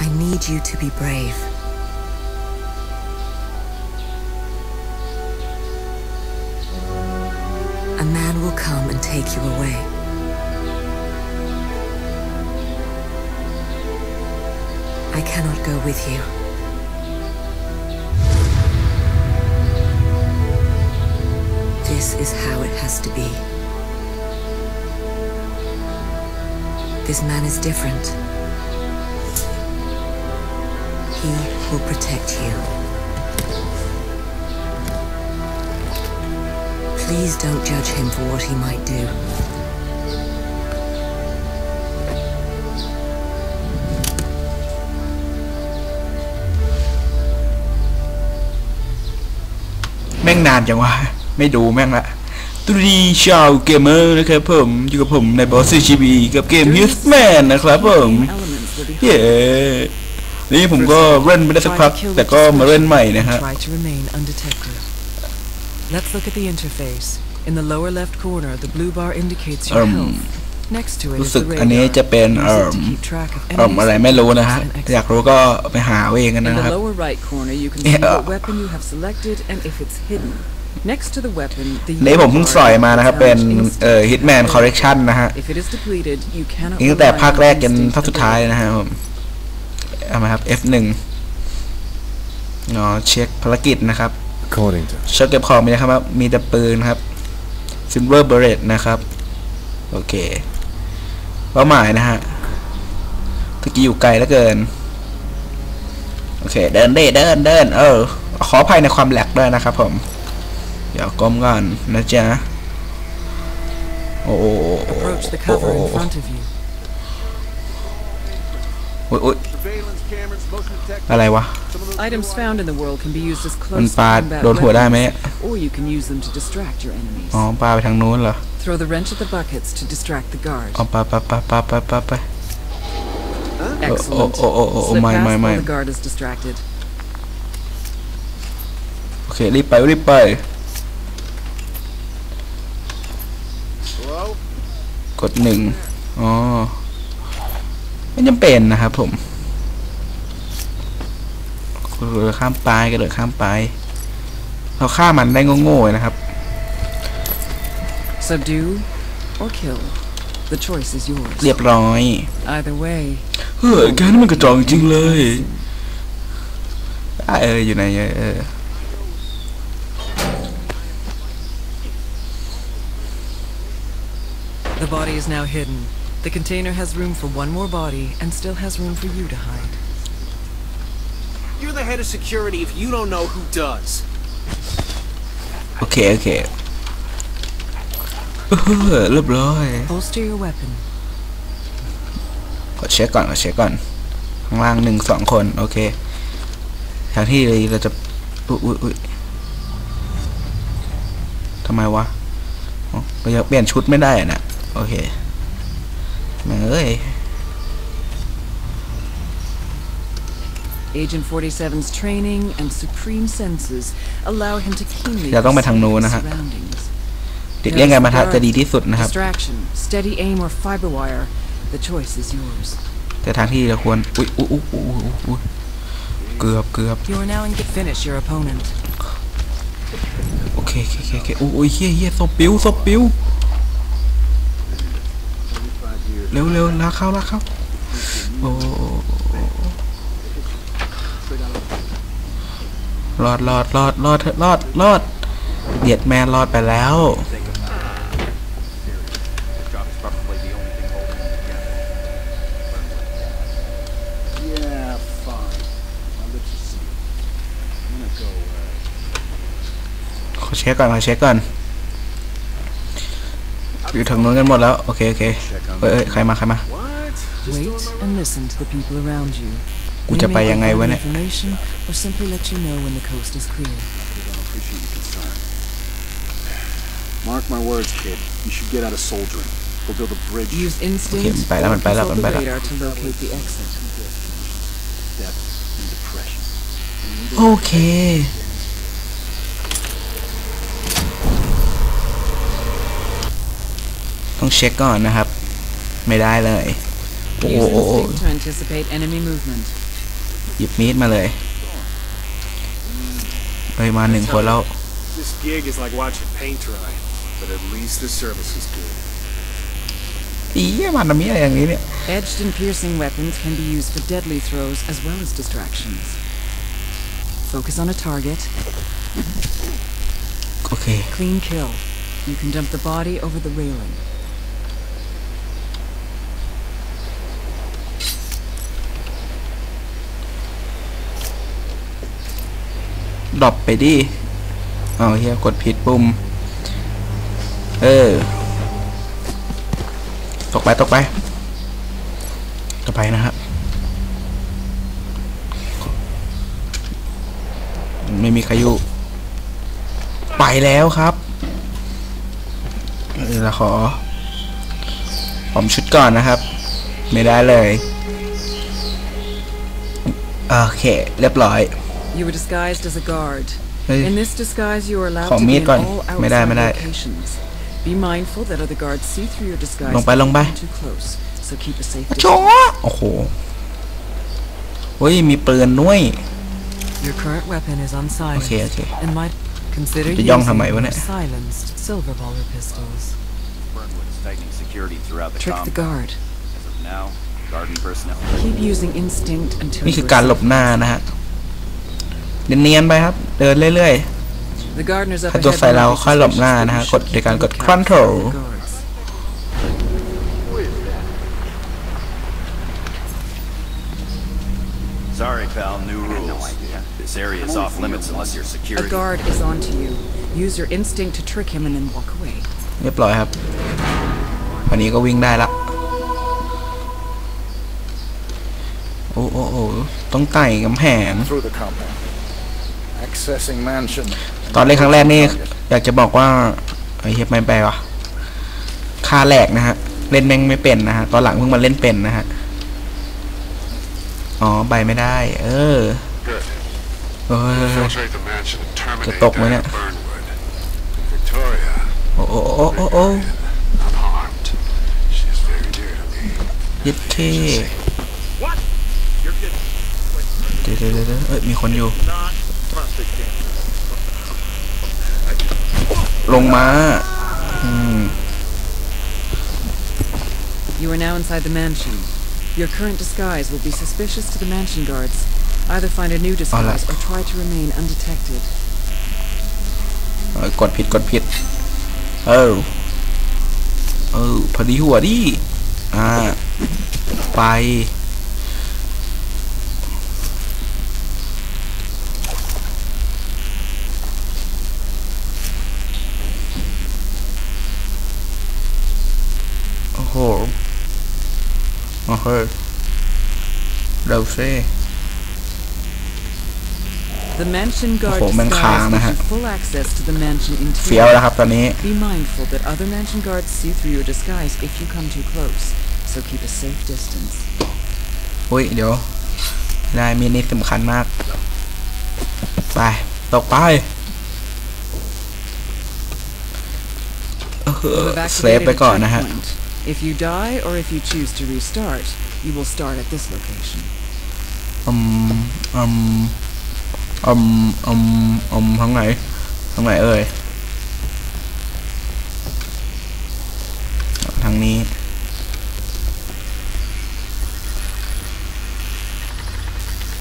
I need you to be brave. A man will come and take you away. I cannot go with you. This is how it has to be. This man is different. will protect you. Please don't judge him for what he might do. แม่งนานจังวะไม่ดูแม่งละตุดีชาวเกมเมอร์นะครับผมอยู่กับผมในบอสซีชีบีกับเกมฮิสแมนนะครับผมเย้นี่ผมก็เล่นไม่ได้สักพัก แต่ก็มาเล่นใหม่นะฮะ Let's look at the interface. In the lower left corner, the blue bar indicates your health. Next to it is the radar. อันนี้จะเป็นเอ่อเอ่ออะไรไม่รู้นะฮะอยากรู้ก็ไปหาเองกันนะครับ In the lower right corner, you can see what weapon you have selected and if it's hidden. นี่ผมเพิ่งสอยมานะครับเป็นเอ่อ Hitman Collection นะฮะนี่ตั้งแต่ภาคแรกจนภาคสุดท้ายนะฮะผมครับ F1 เนาะเช็คภารกิจนะครับเช็คเก็บของไปนะครับว่ามีแต่ปืนครับ Silver b u เบ e t นะครับโอเคเป้าหมายนะฮะตะกี้อยู่ไกลเหลือเกินโอเคเดินเดินเดินเดินเออขออภัยในความแหลกด้วยนะครับ ผมเดี๋ยวก้มก่อนนะจ๊ะโอ้โหโอ้โหโอ้โหอะไรวะ Items found in the world can be used as close มันปาโดนหัวได้ไหม or you can use them to distract your enemies อ๋อปาไปทางนู้นเหรอ Throw the wrench at the buckets to distract the guard อ๋อปาปาปาปาปาปาไป Excellent โอ้โอ้โอ้โอ้ Slip ไม่ past ไม่ while ไม่ the guard is distracted โอเครีบไปรีบไปกดหนึ่งอ๋อไม่จำเป็นนะครับผมกระโดดข้ามไปกระโดดข้ามไปเราฆ่ามันได้โง่ๆนะครับ subdue or kill the choice is yours เรียบร้อย either way เฮ้ยแกนี่มันกระจอกจริงเลยเอออยู่ไหนเออเ The body is now hidden. The container has room for one more body and still has room for you to hide. You're the head of security if you don't know who does. Okay, okay. Holster your weapon. กดเช็คก่อนกดเช็คก่อน ข้างล่างหนึ่งสองคน โอเคทางที่เราจะอุ้ยอุ้ยทำไมวะเราจะเปลี่ยนชุดไม่ได้อะนะ โอเคแม่เอ้ย Agent 47's training and supreme senses allow him to keenly เราต้องไปทางโน้นนะฮะเด็กเลี้ยงไงมาทะจะดีที่สุดนะครับ distraction steady aim or fiber wire the choice is yours you are now in good finish your opponent โอเคโอเคโอเคอุ้ยเฮี้ยเฮี้ยซบปิ้วซบปิ้วเร็วเร็วลากเข้าลากเข้าโอ้รอดรอดรอดรอดเอรอดรอด เดียดแมนรอดไปแล้วขอเช็คก่อนขอเช็คก่อนอยู่ถึงนู้นกันหมดแล้วโอเคโอเคเฮ้ยใครมาใครมากูจะไปยังไงวะเนี่ย Mark my words, kid. You should get out of soldiering. We'll build a bridge. Use instinct. มันไปแล้วมันไปแล้วมันไปแล้วโอเคต้องเช็คก่อนนะครับไม่ได้เลยโอ้โหหยิบมีดมาเลยเอ้ยมาหนึ่งคนแล้ว This gig is like watching paint dry, but at least the service is good. Edged and piercing weapons can be used for deadly throws as well as distractions. Focus on a target. Okay. Clean kill. You can dump the body over the railing. ดรอปไปดิ เอาเฮียกดผิดปุ่ม เออ ตกไป ตกไป ต่อไปนะครับ ไม่มีใครอยู่ไปแล้วครับเราขอ ผมชุดก่อนนะครับ ไม่ได้เลยโอเคเรียบร้อย You were disguised as a guard. In this disguise, you are allowed to be in all o u r locations. Be mindful that other guards see through your disguise. ลงไปลงไป Too close, so keep a safe distance. โอ้โห เฮ้ย มีปืนด้วย Your current weapon is unsilenced. โอเคโอเค And might consider using silenced silver baller pistols. t r i c k the guard. Keep using instinct until. นี่คือการหลบหน้านะฮะเดินเนียนไปครับ เดินเรื่อยๆถ้าตัวใส่เราค่อยหลบหน้านะฮะ กดในการกดค o นโ r o l เรียบร้อยครับวันนี้ก็วิ่งได้ละโอ้โอ้โอ้ต้องไต่กำแพง accessing mansion ตอนเล่นครั้งแรกนี่อยากจะบอกว่าไอ้เฮียไม่ไปวะ ค่าแหลกนะฮะ เล่นแม่งไม่เป็นนะฮะ ตอนหลังเพิ่งมาเล่นเป็นนะฮะ อ๋อไปไม่ได้ เออเออจะตกไหมเนี่ยโอ้โอ้โอ้โอ้โอ้ยึดเท่เดี๋ยวเดี๋ยวเดี๋ยวเอ้ยมีคนอยู่ลงมาอืม You are now inside the mansion. Your current disguise will be suspicious to the mansion guards. Either find a new disguise or try to remain undetected. กดผิดกดผิด home. Okay. Đâu xe. The mansion guard i s i s full access to the mansion interior. Be mindful that other mansion guards see through your disguise if you come too close, so keep a safe distance. อุ้ยเดี๋ยวนายมีนิ่สำคัญมาก ไปตกไปเซฟไปก่อนนะฮะ If you die or if you choose to restart, you will start at this location. Um, um, um, um, um, ทางไหนทางไหนเอ่ยทางนี้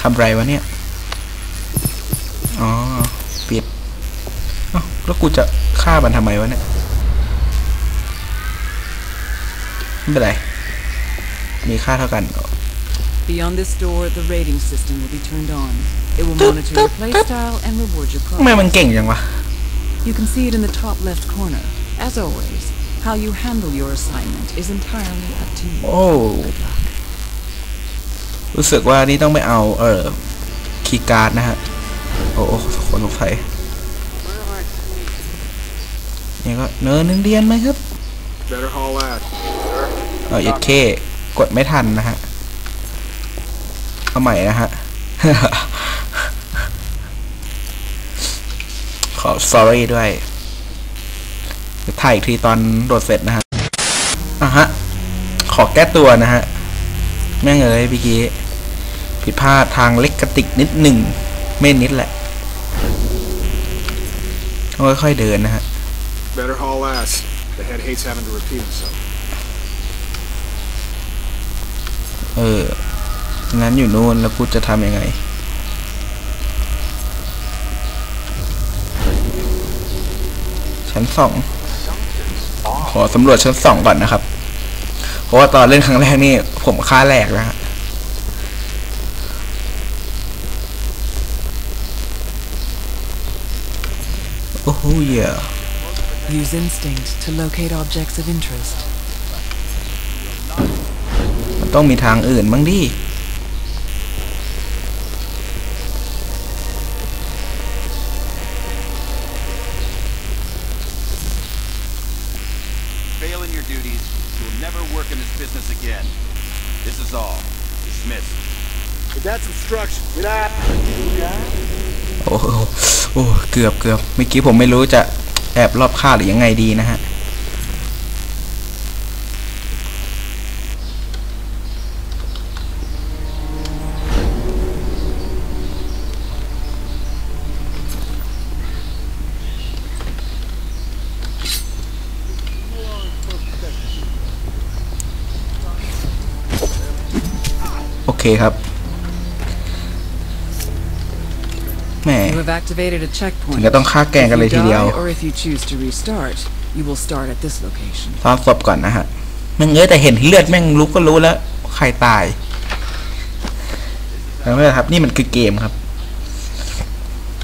ทำไรวะเนี่ยอ๋อปิดอ๋อแล้วกูจะฆ่ามันทำไมวะเนี่ยไม่เป็นไร มีค่าเท่ากัน Beyond this door, the rating system will be turned on. It will monitor your playstyle and reward your progress. ทำไมมันเก่งจังวะ You can see it in the top left corner. As always, how you handle your assignment is entirely up to you. โอ้รู้สึกว่านี่ต้องไปเอาเออคีย์การ์ดนะฮะ โอ้คนสงสัยนี่ก็เนินเดียนไหมครับ Better haul ass. เออดเค กดไม่ทันนะฮะ เอาใหม่นะฮะ ขอ sorry ด้วยถ่ายอีกทีตอนโดดเสร็จนะฮะ อ่ะฮะ ขอแก้ตัวนะฮะแม่งเ้ยพี่กี้ผิดพลาดทางเล็กกระติกนิดหนึ่งไม่นิดแหละค่อยๆเดินนะฮะเอองั้นอยู่นู่น แล้วกูจะทำยังไง ชั้นสอง ขอสำรวจชั้นสองก่อนนะครับ เพราะว่าตอนเล่นครั้งแรกนี่ผมค่าแหลกนะฮะโอ้โหเย Use instinct to locate objects of interest. ต้องมีทางอื่น บ้างดิโอ้โหเกือบเกือบเมื่อกี้ผมไม่รู้จะแอบรอบค่าหรือยังไงดีนะฮะเคครับแหมถึงจะต้องฆ่าแกงกันเลยทีเดียวซ่อนศพก่อนนะฮะมึงเอ้ยแต่เห็นเลือดแม่งรู้ก็รู้แล้วใครตายแล้วไม่ครับนี่มันคือเกมครับ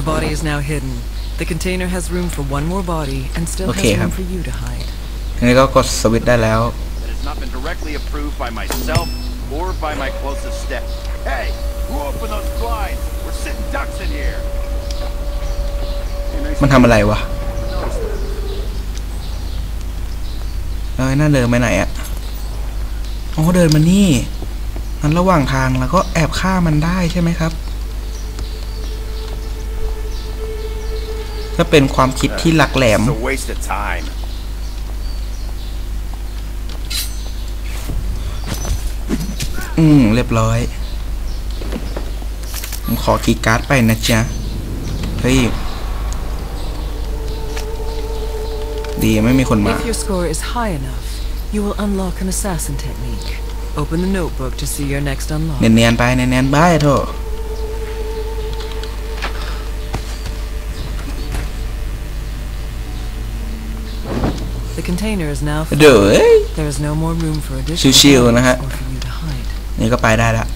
The body is now hidden. The container has room for one more body and still has room for you to hide. นี่ก็กดสวิตช์ได้แล้ว That has not been directly approved by myself or by my closest step. Hey, who opened those blinds? We're sitting ducks in here. มันทำอะไรวะเออน่าเดินไปไหนอะอ๋อเดินมานี่ มันระหว่างทางแล้วก็แอบฆ่ามันได้ใช่ไหมครับ ถ้าเป็นความคิดที่หลักแหลมอืมเรียบร้อยขอกีการ์ดไปนะจ๊ะเฮ้ยดีไม่มีคนมา If your score is high enough you will unlock an assassin technique open the notebook to see your next unlock เนียนๆไปเนียนๆไปเถอะเด้อชิวๆนะฮะนี่ก็ไปได้ละ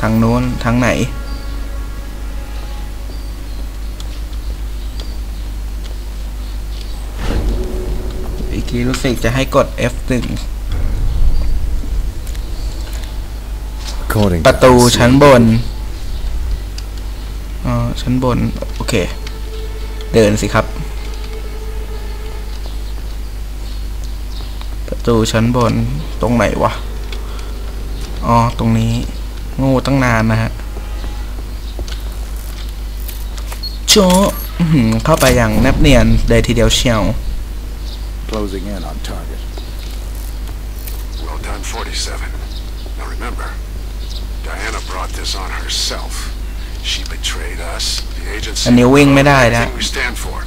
ทางโน้นทางไหน อีกทีรู้สึกจะให้กด F1 ประตูชั้นบน อ๋อชั้นบนโอเค เดินสิครับตูชั้นบนตรงไหนวะ อ๋อตรงนี้โง่ตั้งนานนะฮะโชเข้าไปอย่างแนบเนียนเลยทีเดียวเชียว closing in on target. Well done, 47. Now remember, Diana brought this on herself. She betrayed us, the agency, and everything we stand for.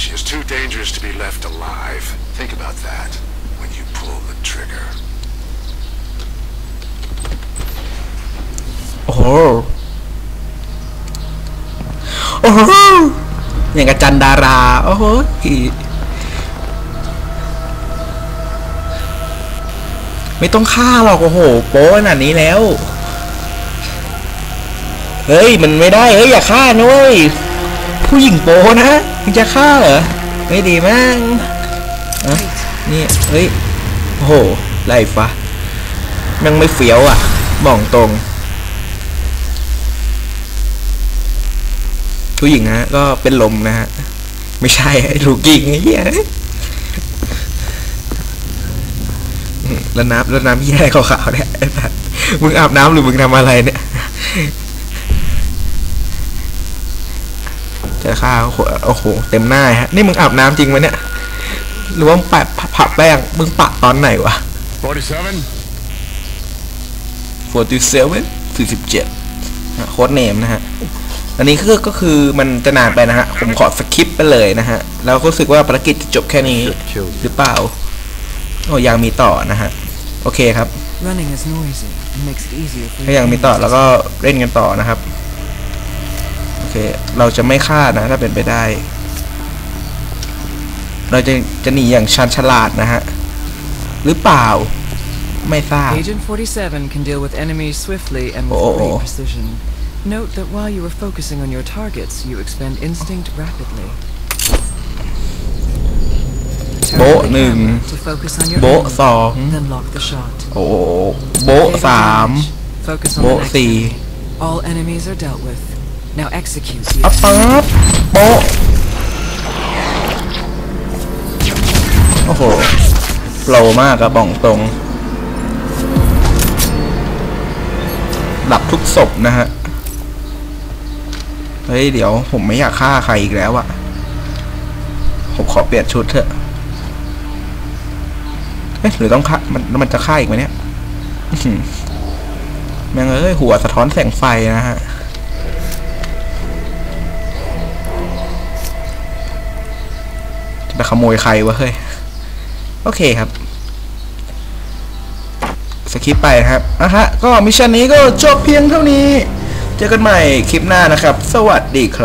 She is too dangerous to be left alive. Think about that. trigger. โอ้โหโอ้โหอย่างกับจันดารา โอ้โหไม่ต้องฆ่าหรอกโอ้โห โป๊ขนาดนี้แล้ว เฮ้ย มันไม่ได้เฮ้ย อย่าฆ่านุอยผู้หญิงโป๊นะมึงจะฆ่าเหรอ ไม่ดีมากนี่เฮ้ยโอ้โหไรฟะยังไม่เฟี้ยวอ่ะบอกตรง ผู้หญิงฮะก็เป็นลมนะฮะ ไม่ใช่ลูกยิงไอ้เหี้ยแล้วน้ำแล้วน้ำที่ได้ขาวๆเนี่ย ไอ้มึงอาบน้ำหรือมึงทำอะไรเนี่ยจะฆ่าโอ้โห เต็มหน้าฮะ นี่มึงอาบน้ำจริงไหมเนี่ยหรือว่าแปะผับแป้งมึงปะตอนไหนวะ 47 47 47โค้ดเนมนะฮะ อันนี้คือก็คือมันจะนานไปนะฮะ ผมขอสคริปไปเลยนะฮะ แล้วก็รู้สึกว่าภารกิจจะจบแค่นี้ หรือเปล่า โอ้ยังมีต่อนะฮะ โอเคครับ ถ้ายังมีต่อแล้วก็เล่นกันต่อนะครับ โอเค เราจะไม่ฆ่านะถ้าเป็นไปได้เราจะจะหนีอย่างชันฉลาดนะฮะหรือเปล่าไม่ทราบ Agent 47 can deal with enemies swiftly and with great precision. Note that while you are focusing on your targets, you expend instinct rapidly. โบหนึ่งโบสองโอ้โบสามโบสี่ปั๊บโบโหโปรมากระบอกตรง ดับทุกศพนะฮะ เฮ้ย เดี๋ยว ผมไม่อยากฆ่าใครอีกแล้วอะผมขอเปลี่ยนชุดเถอะเอ๊ะหรือต้องฆ่ามันมันจะฆ่าอีกไหมเนี่ยแม่งเอ้ย หัวสะท้อนแสงไฟนะฮะไปขโมยใครวะเฮ้ยโอเคครับสคริปไปนะครับนะฮะก็มิชชั่นนี้ก็จบเพียงเท่านี้ เจอกันใหม่คลิปหน้านะครับ สวัสดีครับ